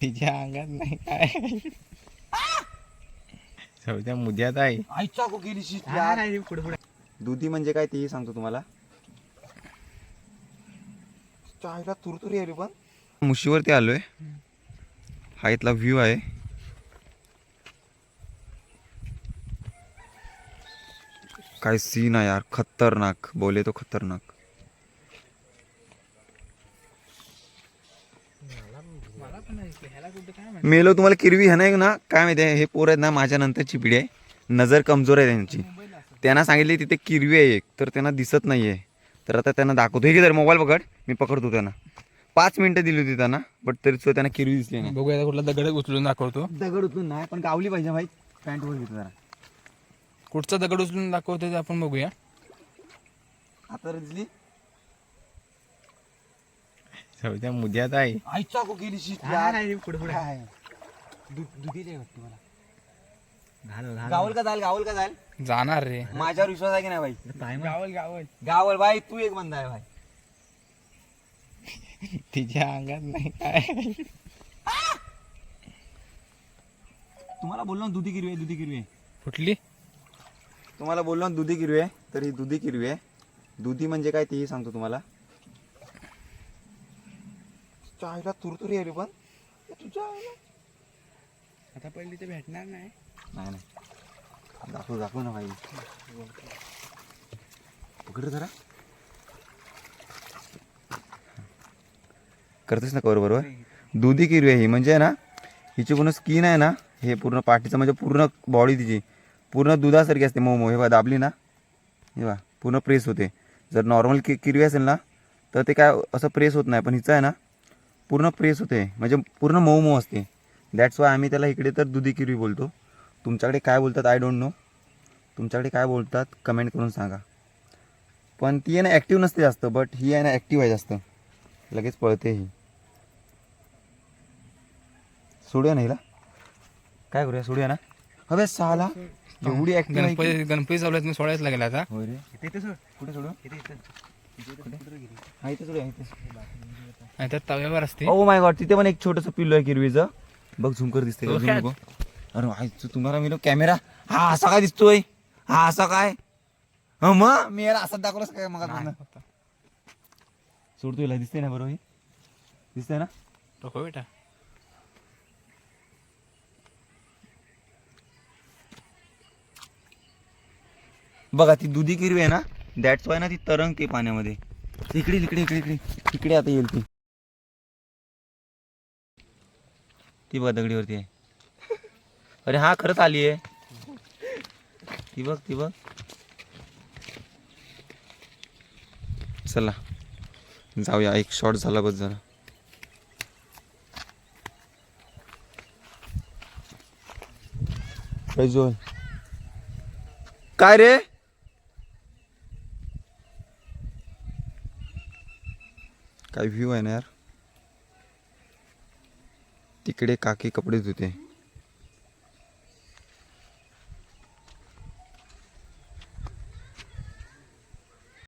तिच्या अंगात नाही काय सौद्या मुद्यात आहे. आईचा को गेली शिट पुढे पुढे. दुधी म्हणजे काय तेही सांगतो तुम्हाला? चायला तुरतुरी आली पण. मुशीवरती आलोय. हा इथला व्ह्यू आहे. काय सीन आहे यार खतरनाक. बोले तो खतरनाक. मला तुम्हाला किरवी ह्या नाही ना काय माहिती आहे हे पोर आहेत ना माझ्या नंतरची पिढी आहे. नजर कमजोर आहे त्यांची. त्यांना सांगितले तिथे किरवी आहे एक तर त्यांना दिसत नाही आहे तर आता त्यांना दाखवतो. हे जर मोबाईल पकड मी पकडतो त्यांना. पाच मिनिटं दिली होती त्यांना बट तरी सुद्धा त्यांना किरवी दिसली नाही. बघूया कुठला दगड उचलून दाखवतो. दगड उचलून नाही पण गावली पाहिजे भाई. पॅन्ट वर घेतो जरा. कुठचा दगड उचलून दाखवतो ते आपण बघूया. आता दिसली सौद्या मुद्यात आहे. आईचा को गेली शिट पुढे पुढे. दुधीले वाटते मला. गावल का जाल गावल का जाल? जाणार रे. माझ्यावर विश्वास आहे की नाही भाई? गावल गावल. गावल भाई तू एक बंदा आहे भाई. तिच्या अंगात नाही काय. तुम्हाला बोललो ना दुधी किरवी आहे दुधी किरवी आहे. फुटली तुम्हाला बोललो ना दुधी किरवी आहे तर ही दुधी किरवी आहे. दुधी म्हणजे काय तेही सांगतो तुम्हाला. चायला तुरतुरी आली पण. तुझ्या आईला. आता पहिली ते भेटणार नाही. नाही नाही. दाखव दाखव ना भाई पकड जरा. करतेस ना कवर बरोबर? दुधी किरवी आहे ही म्हणजे ना हिची पूर्ण स्किन आहे ना हे पूर्ण पाठीचं म्हणजे पूर्ण बॉडी तिची. पूर्ण दुधासारखी असते मोमो हे बा दाबली ना. हे बा पूर्ण प्रेस होते. जर नॉर्मल कि किरवी असेल ना तर ते काय असं प्रेस होत नाही पण हिचं आहे ना पूर्ण प्रेस होते. म्हणजे पूर्ण मऊ मऊ असते. दॅट्स वाय आम्ही त्याला इकडे तर दुधी किरवी बोलतो. तुमच्याकडे काय बोलतात आय डोंट नो तुमच्याकडे काय बोलतात कमेंट करून सांगा. पण ती आहे ना ॲक्टिव्ह नसते जास्त बट ही आहे ना ॲक्टिव्ह आहे जास्त. लगेच पळते ही. सोडूया ना हिला? काय करूया? सोडूया ना? हवे साला एवढी ॲक्टिव्ह गणपती गणपती चालू आहेत सोडायच लागेल आता. कुठे सोडू? हा तव्यावर असते. ओ माय गॉड तिथे पण एक छोटंसं पिल्लू आहे किरवीचं. बघ झुमकर दिसते झूम? नको. अरे तुम्हाला मी कॅमेरा हा असा काय दिसतोय? हा असा काय? हं, मग मी याला असं दाखवलंच काय मग. सोडतो हिला दिसते ना बरोबर ही? दिसते ना? नको बेटा. बघा ती दुधी किरवी आहे ना? दॅट्स वाय ना ती तरंगते पाण्यामध्ये. इकडे इकडे इकडे इकडे. तिकडे आता येईल ती. ती बघ दगडीवरती आहे. अरे हा खरंच आली आहे. ती बघ ती बघ. चला. जाऊया. एक शॉट झाला बस जरा. काय रे? काय व्ह्यू आहे ना यार. तिकडे काकी कपडे धुते.